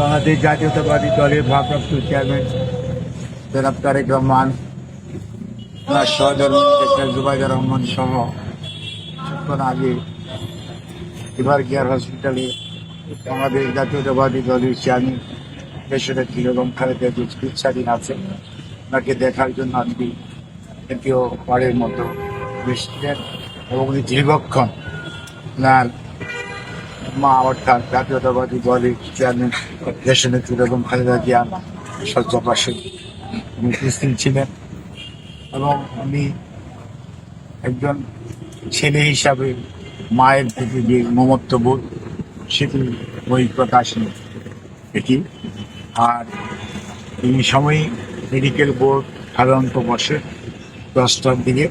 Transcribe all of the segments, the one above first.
বাংলাদেশ জাতীয়তাবাদী দলের ভারপ্রাপ্ত চেয়ারম্যান জনাব তারেক রহমান ডাক্তার রহমান সহ কিছুক্ষণ আগে এবার গিয়ার হসপিটালে বাংলাদেশ জাতীয়তাবাদী দলের চেয়ারম্যান পেশনের কীরকম খালেদা যে চিকিৎসাধীন আছে। ওনাকে দেখার জন্য আজকে দ্বিতীয় বারের মতো এসেছিলেন এবং দীর্ঘক্ষণ ওনার মা অর্থাৎ জাতীয়তাবাদী দলের চেয়ারম্যান দেশনেত্রী বেগম খালেদা জিয়া শয্যা পাশে উনি উপস্থিত ছিলেন এবং উনি একজন ছেলে হিসাবে মায়ের প্রতি যে মমত্ববোধ সেটি বই প্রকাশ এটি আর এই সময়ই মেডিকেল বোর্ড সাধারণত বসে দশটার দিকে।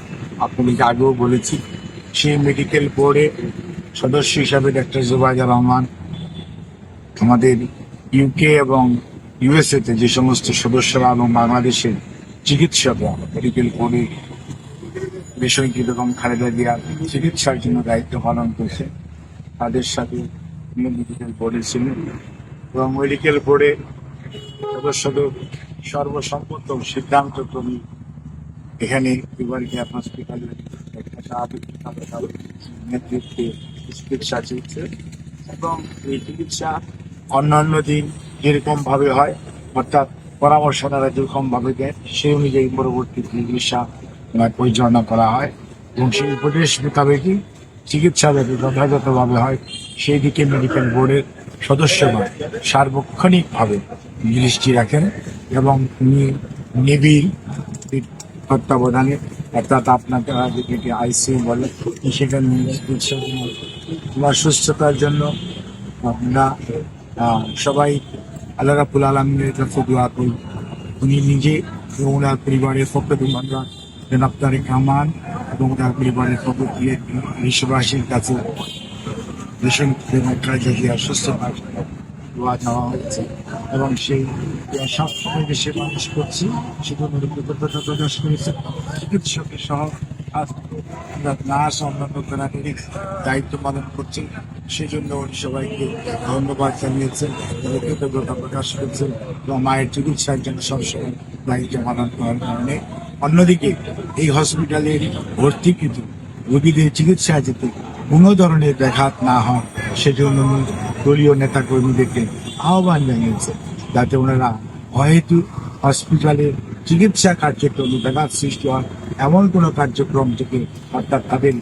আপনাদেরকে আগেও বলেছি, সেই মেডিকেল বোর্ডে সদস্য হিসাবে ডাক্তার জুবাইদুর রহমান আমাদের ইউকে এবং ইউএসএতে যে সমস্ত সদস্যরা এবং বাংলাদেশের চিকিৎসকরা মেডিকেল বোর্ডে বিষয়টি বেগম খালেদা জিয়ার চিকিৎসার জন্য দায়িত্ব পালন করছে, তাদের সাথে মেডিকেল বোর্ডে ছিলেন এবং মেডিকেল বোর্ডে সদস্যদের সর্বসম্মত সিদ্ধান্ত ক্রমে এখানে এবার হসপিটালে একটা নেতৃত্বে চিকিৎসা চলছে এবং এই চিকিৎসা অন্যান্য দিন যেরকম ভাবে হয়, অর্থাৎ পরামর্শ দ্বারা যেরকম ভাবে দেয় সেই অনুযায়ী পরবর্তী চিকিৎসা পরিচালনা করা হয় এবং সেই উপদেশ মোতাবেকই চিকিৎসা যাতে যথাযথভাবে হয় সেই দিকে মেডিকেল বোর্ডের সদস্যগণ সার্বক্ষণিকভাবে দৃষ্টি রাখেন এবং নিবিড় তত্ত্বাবধানে অর্থাৎ আপনাকে যেটাকে আইসিইউ বলে সেখানে চিকিৎসার জন্য ওনার সুস্থতার জন্য আমরা সবাই আল্লাহ রাবুল আলমের কাছে দোয়া করি। উনি নিজে এবং ওনার পরিবারের পক্ষ থেকে আমরা জনাব তারেক এবং ওনার পরিবারের পক্ষ থেকে বিশ্ববাসীর কাছে ভীষণ সুস্থ দোয়া দেওয়া হয়েছে এবং সেই সব সময় দেশের মানুষ করছি সেজন্য কৃতজ্ঞতা প্রকাশ করেছে। চিকিৎসকের সহ নার্স, অন্যান্য প্যারামেডিক দায়িত্ব পালন করছে সেজন্য উনি সবাইকে ধন্যবাদ জানিয়েছেন কৃতজ্ঞতা প্রকাশ করেছেন এবং মায়ের চিকিৎসার জন্য সবসময় দায়িত্ব পালন করার কারণে। অন্যদিকে, এই হসপিটালে ভর্তিকৃত রোগীদের চিকিৎসা যেতে কোনো ধরনের ব্যাঘাত না হয়, সেজন্য দলীয় নেতা কর্মীদেরকে আহ্বান জানিয়েছে যাতে ওনারা হয়তো হসপিটালের চিকিৎসা কার্যক্রমে ব্যাঘাত সৃষ্টি হয়, এমন কোনো কার্যক্রম থেকে অর্থাৎ তাদের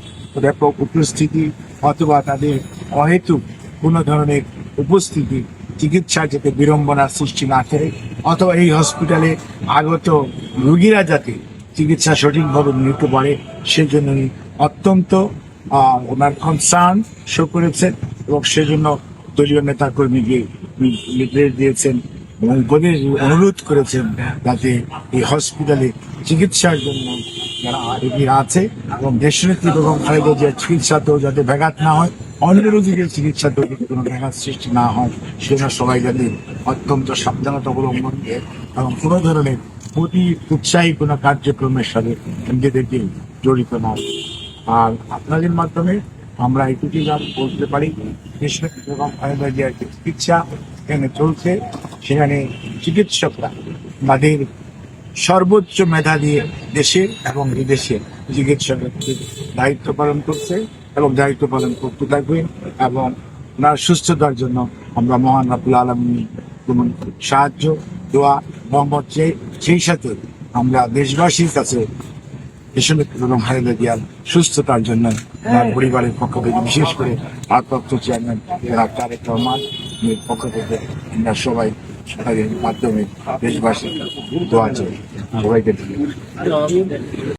ব্যাপক উপস্থিতি অথবা তাদের অহেতুক কোনো ধরনের উপস্থিতি, চিকিৎসা যাতে বিড়ম্বনার সৃষ্টি না করে অথবা এই হসপিটালে আগত রোগীরা যাতে চিকিৎসা সঠিকভাবে নিতে পারে সেজন্য অত্যন্ত ওনার কনসার্ন শো করেছেন এবং সেজন্য দলীয় নেতা কর্মীকে নির্দেশ দিয়েছেন এবং উপদেশ অনুরোধ করেছেন যাতে এই হসপিটালে চিকিৎসার জন্য যারা রোগীরা আছে এবং দেশনেত্রী বেগম খালেদা জিয়ার চিকিৎসাতেও যাতে ব্যাঘাত না হয় অন্য রোগীদের চিকিৎসাতেও যাতে কোনো ব্যাঘাত সৃষ্টি না হয়, সেজন্য সবাই যাতে অত্যন্ত সাবধানতা অবলম্বন করে এবং কোনো ধরনের প্রতি উৎসাহী কোনো কার্যক্রমের সাথে নিজেদেরকে জড়িত না আর আপনাদের মাধ্যমে আমরা এটুকুই বলতে পারি বেগম খালেদা যে চিকিৎসা এখানে চলছে, সেখানে চিকিৎসকরা তাদের সর্বোচ্চ মেধা দিয়ে দেশের এবং বিদেশে চিকিৎসকের দায়িত্ব পালন করছে এবং দায়িত্ব পালন করতে থাকবে এবং ওনার সুস্থতার জন্য আমরা মহান রাবুল আলমী সাহায্য, দোয়া মোহাম্মদ চাই সেই সাথে আমরা দেশবাসীর কাছে দেশনেত্রী এবং খালেদা জিয়ার সুস্থতার জন্য তার পরিবারের পক্ষ থেকে বিশেষ করে ভারপ্রাপ্ত চেয়ারম্যান তারেক রহমান পক্ষ থেকে আমরা সবাই তাদের মাধ্যমে দেশবাসী দোয়া চাই। সবাইকে